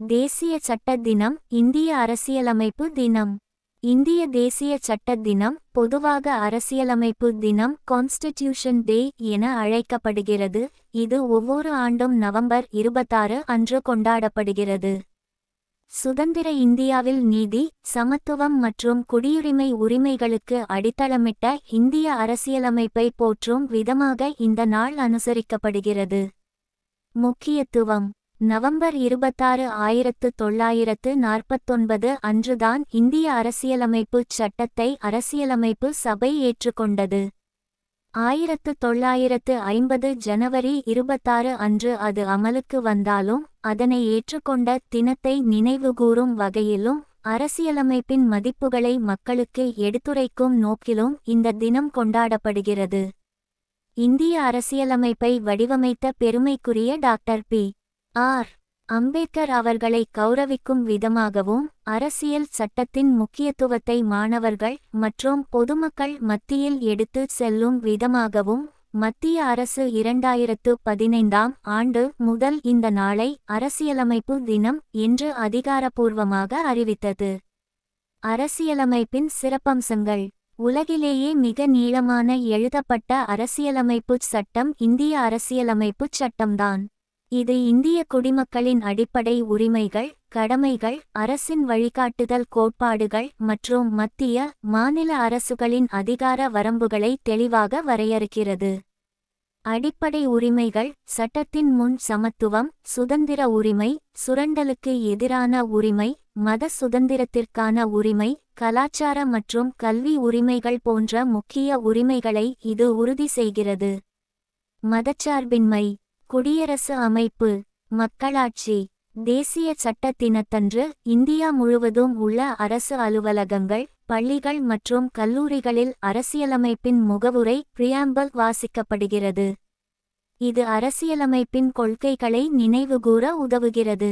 தேசிய சட்ட தினம் இந்திய அரசியலமைப்பு தினம். இந்திய தேசிய சட்ட தினம் பொதுவாக அரசியலமைப்பு தினம் கான்ஸ்டிடியூஷன் டே என அழைக்கப்படுகிறது. இது ஒவ்வொரு ஆண்டும் நவம்பர் இருபத்தாறு அன்று கொண்டாடப்படுகிறது. சுதந்திர இந்தியாவில் நீதி சமத்துவம் மற்றும் குடியுரிமை உரிமைகளுக்கு அடித்தளமிட்ட இந்திய அரசியலமைப்பை போற்றும் விதமாக இந்த நாள் அனுசரிக்கப்படுகிறது. முக்கியத்துவம். நவம்பர் இருபத்தாறு ஆயிரத்து தொள்ளாயிரத்து நாற்பத்தொன்பது அன்றுதான் இந்திய அரசியலமைப்பு சட்டத்தை அரசியலமைப்பு சபை ஏற்றுக்கொண்டது. ஆயிரத்து தொள்ளாயிரத்து ஐம்பது ஜனவரி இருபத்தாறு அன்று அது அமலுக்கு வந்தாலும் அதனை ஏற்றுக்கொண்ட தினத்தை நினைவுகூரும் வகையிலும் அரசியலமைப்பின் மதிப்புகளை மக்களுக்கு எடுத்துரைக்கும் நோக்கிலும் இந்த தினம் கொண்டாடப்படுகிறது. இந்திய அரசியலமைப்பை வடிவமைத்த பெருமைக்குரிய டாக்டர் பி. ஆர். அம்பேத்கர் அவர்களை கௌரவிக்கும் விதமாகவும் அரசியல் சட்டத்தின் முக்கியத்துவத்தை மாணவர்கள் மற்றும் பொதுமக்கள் மத்தியில் எடுத்து செல்லும் விதமாகவும் மத்திய அரசு இரண்டாயிரத்து பதினைந்தாம் ஆண்டு முதல் இந்த நாளை அரசியலமைப்பு தினம் என்று அதிகாரப்பூர்வமாக அறிவித்தது. அரசியலமைப்பின் சிறப்பம்சங்கள். உலகிலேயே மிக நீளமான எழுதப்பட்ட அரசியலமைப்புச் சட்டம் இந்திய அரசியலமைப்புச் சட்டம்தான். இது இந்திய குடிமக்களின் அடிப்படை உரிமைகள் கடமைகள் அரசின் வழிகாட்டுதல் கோட்பாடுகள் மற்றும் மத்திய மாநில அரசுகளின் அதிகார வரம்புகளை தெளிவாக வரையறுக்கிறது. அடிப்படை உரிமைகள் சட்டத்தின் முன் சமத்துவம் சுதந்திர உரிமை சுரண்டலுக்கு எதிரான உரிமை மத சுதந்திரத்திற்கான உரிமை கலாச்சார மற்றும் கல்வி உரிமைகள் போன்ற முக்கிய உரிமைகளை இது உறுதி செய்கிறது. மதச்சார்பின்மை. குடியரசு அமைப்பு மக்களாட்சி தேசிய சட்ட தினத்தன்று இந்தியா முழுவதும் உள்ள அரசு அலுவலகங்கள் பள்ளிகள் மற்றும் கல்லூரிகளில் அரசியலமைப்பின் முகவுரை பிரியாம்பல் வாசிக்கப்படுகிறது. இது அரசியலமைப்பின் கொள்கைகளை நினைவுகூர உதவுகிறது.